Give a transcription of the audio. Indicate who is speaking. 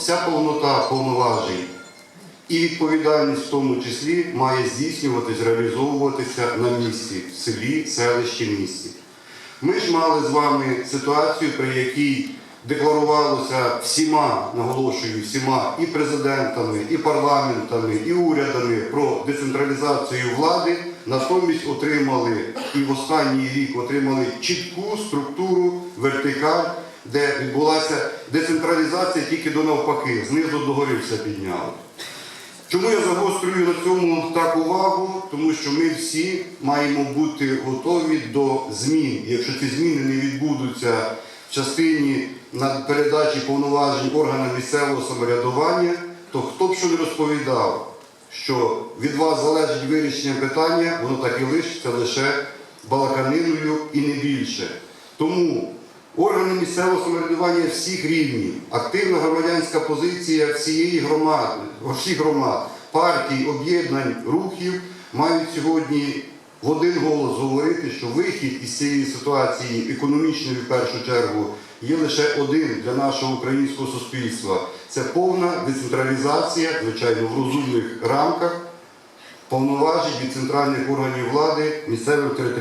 Speaker 1: Вся повнота повноважень і відповідальність в тому числі має здійснюватись, реалізовуватися на місці, в селі, селищі, місті. Ми ж мали з вами ситуацію, при якій декларувалося всіма, наголошую, всіма і президентами, і парламентами, і урядами про децентралізацію влади, натомість отримали і в останній рік отримали чітку структуру, вертикаль, де відбулася децентралізація тільки до навпаки, знизу до гори все підняли. Чому я загострюю на цьому так увагу? Тому що ми всі маємо бути готові до змін. Якщо ці зміни не відбудуться в частині передачі повноважень органам місцевого самоврядування, то хто б що не розповідав, що від вас залежить вирішення питання, воно так і лишиться лише балаканиною і не більше. Тому Органи місцевого самоврядування всіх рівнів, активна громадянська позиція всієї громади, всіх громад, партій, об'єднань, рухів мають сьогодні в один голос говорити, що вихід із цієї ситуації, економічної в першу чергу, є лише один для нашого українського суспільства. Це повна децентралізація, звичайно, в розумних рамках повноважень від центральних органів влади місцевих територіальних.